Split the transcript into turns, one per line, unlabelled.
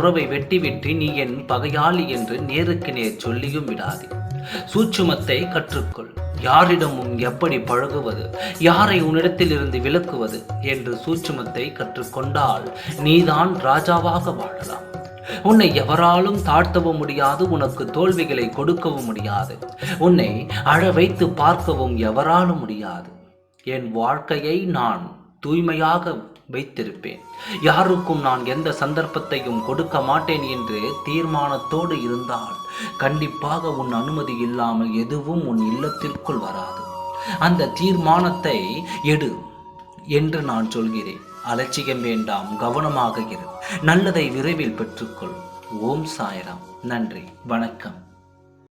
உறவை வெட்டி வெட்டி நீ என் பகையாளி என்று நேருக்கு நேர் சொல்லியும் விடாதே. சூட்சுமத்தை கற்றுக்கொள். யாரிடமும் எப்படி பழகுவது? யாரை உன்னிடத்திலிருந்து விலக்குவது? என்று சூட்சுமத்தை கற்றுக்கொண்டால் நீதான் ராஜாவாக வாழலாம். உன்னை எவராலும் தாழ்த்தவும் முடியாது உனக்கு தோல்விகளை கொடுக்கவும் முடியாது. உன்னை அழ வைத்து பார்க்கவும் எவராலும் முடியாது. என் வாழ்க்கையை நான் தூய்மையாக வைத்திருப்பேன். யாருக்கும் நான் எந்த சந்தர்ப்பத்தையும் கொடுக்க மாட்டேன் என்று தீர்மானத்தோடு இருந்தால் கண்டிப்பாக உன் அனுமதி இல்லாமல் எதுவும் உன் இல்லத்திற்குள் வராது. அந்த தீர்மானத்தை எடு என்று நான் சொல்கிறேன். அலட்சியம் வேண்டாம் கவனமாக இரு. நல்லதை விரைவில் பெற்றுக்கொள். ஓம் சாயராம். நன்றி. வணக்கம்.